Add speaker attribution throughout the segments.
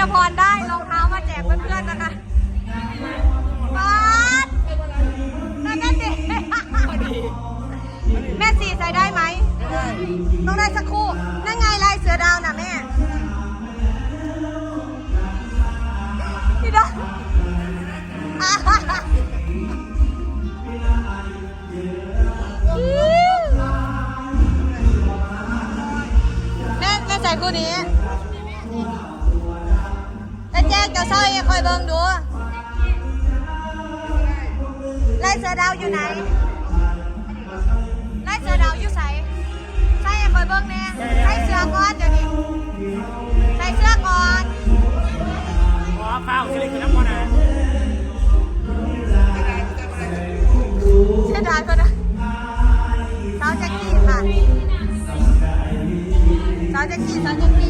Speaker 1: ญพรได้รองเท้ามาแจกเพื่อนๆนะคะบาสนั่นกันดิแม่สีใส่ได้ไหมต้องได้สักคู่ นั่นไงลายเสือดาวน่ะแม่พี่ดอ่าฮ่าฮ่าแม่แม่ใส่คู่นี้ กจะเศร้าเองคอยเบิ่งดูลายเสือดาวอยู่ไหนไล่เสือดาวอยู่ใส่ใส่ให้คอยเบิ่งแน่ใส่เสื้อก่อนเดี๋ยวนี้ใส่เสื้อก่อน
Speaker 2: ขอข้าวสิริกินน้ำมันนะ
Speaker 1: เสียดายก็นะสาวแจ็คกี้ค่ะสาวแจ็คกี้สาวแจ็คกี้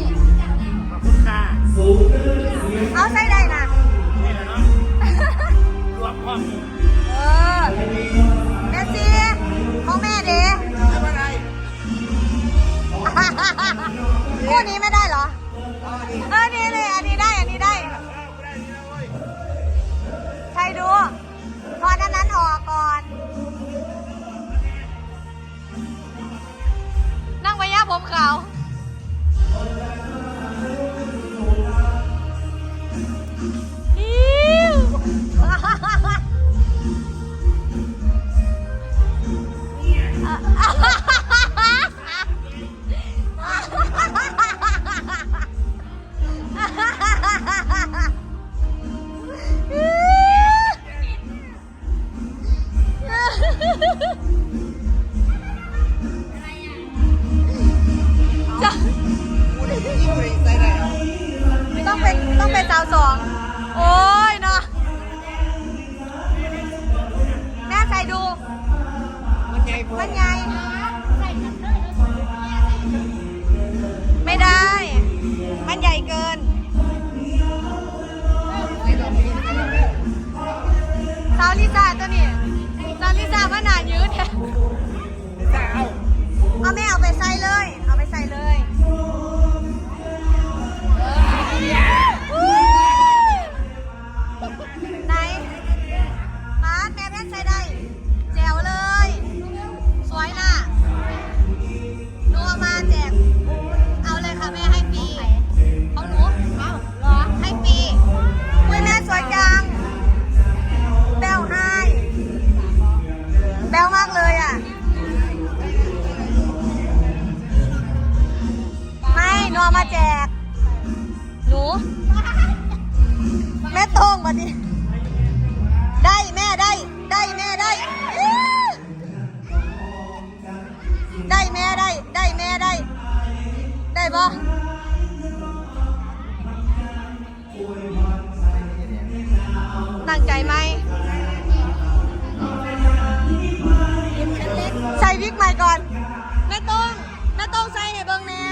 Speaker 1: เป็นต้องเป็นสาวสองโอ้ยเนาะแม่ใส่ดู
Speaker 2: มันใหญ่
Speaker 1: มันไงไม่ได้ มันใหญ่เกิน สาวลิซ่าตัวนี้สาวลิซ่าว่าหนายืดเนี่ย
Speaker 2: สาว
Speaker 1: เอาแม่เอาไปใส่เลย เอาไปใส่เลย ม่ตรงมาดิได้แม่ได้ได้แม่ได้อื้อได้แม่ได้ ได้แม่ได้ ได้บ่ตั้งใจไหมใส่วิกใหม่ก่อนแม่ต้องแม่ต้องใส่ให้เบิ่งแหน่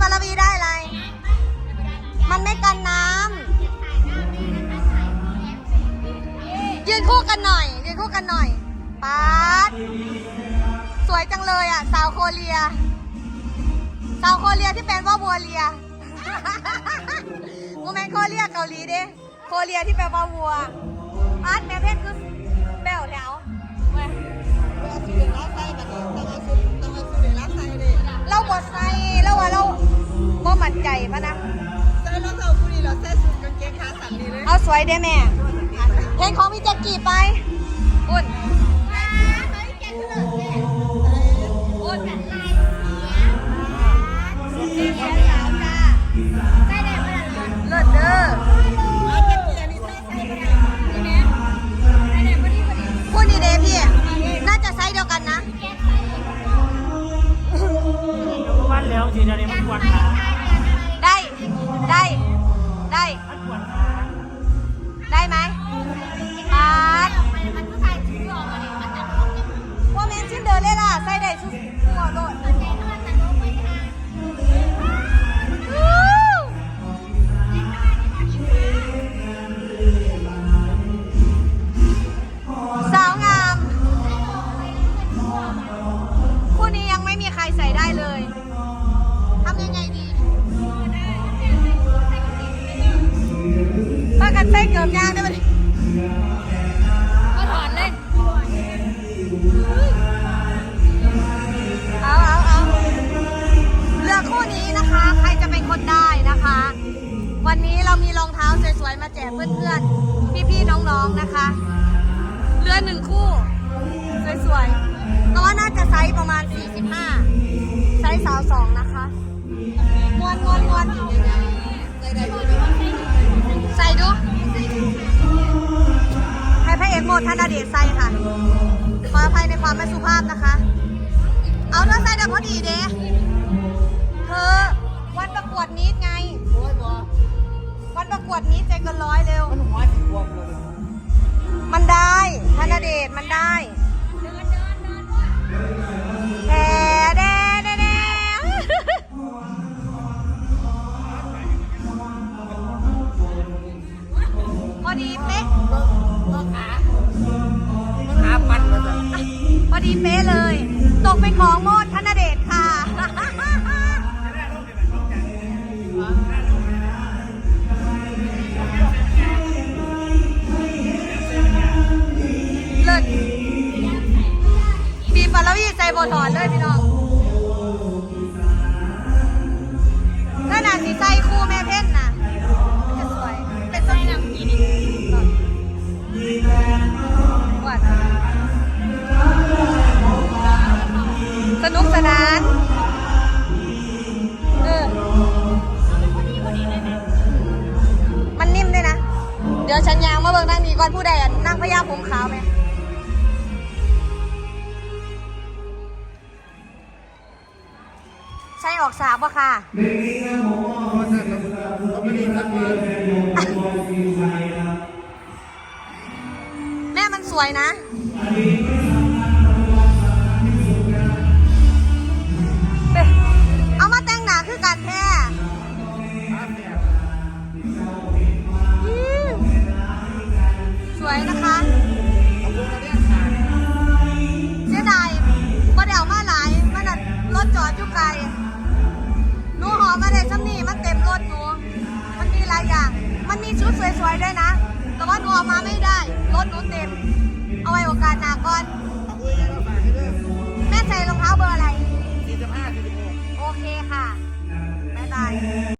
Speaker 1: บีปาราบีได้อะไร มันไม่กันน้ำยืนคู่กันหน่อย ยืนคู่กันหน่อยปาดสวยจังเลยอะ สาวโคเรีย สาวโคเรียที่แปลว่าบัวเรียโมเมนต์โคเรียเกาหลีเด้โคเรียที่แปลว่าวัวอาร์ตแม่เพชรคือแบวแถว เอาสวยได้แม่เพลงของพี่แจ็คกี้ไปอุ่นอุ่นนี่แค่สาวจ้าเลิศเด้อพูดดีเดพี่ น่าจะไซส์เดียวกันนะ
Speaker 2: วันแล้วทีเดียวนี้มันปวดขา
Speaker 1: ได้ได้ได้
Speaker 2: มันป
Speaker 1: กันใส่เกือบยางได้ไหมก็ถอนเลยเอาเอาเอาเรือคู่นี้นะคะ ใครจะเป็นคนได้นะคะ วันนี้เรามีรองเท้าสวยๆมาแจกเพื่อนๆ พี่ๆ น้องๆ นะคะเรือหนึ่งคู่ สวยๆ ก็ว่าน่าจะไซส์ประมาณ 45 ไซส์สาวสองนะคะมวนมวนมวนใส่ดู ให้พระเอกโหมดธนเดชใส่ค่ะ ขออภัยในความไม่สุภาพนะคะ เอาเธอใส่เดี๋ยวพอดีเด้เธอวันประกวดนี้ไง
Speaker 2: โอ้ยบอ
Speaker 1: วันประกวดนี้ใจเกินร้อยเร็ว
Speaker 2: มันหัวสิบวมเลย
Speaker 1: มันได้ธนเดชมันได้ ตกเป็นของ ก่อนผู้ใดอะนั่งพญาผมขาวไหมใช่ออกสาบปะค่ะแม่มันสวยนะ ชุดสวยๆด้วยนะ แต่ว่าหนูออกมาไม่ได้ รถหนูเต็ม เอาไว้โอกาสหน้าก่อน
Speaker 2: เอาคุยกันมาฝากให้ด้วย
Speaker 1: แม่ใส่รองเท้าเบอร์อะไร
Speaker 2: สี่สิบห้าสี่สิบหก
Speaker 1: โอเคค่ะ บ๊ายบาย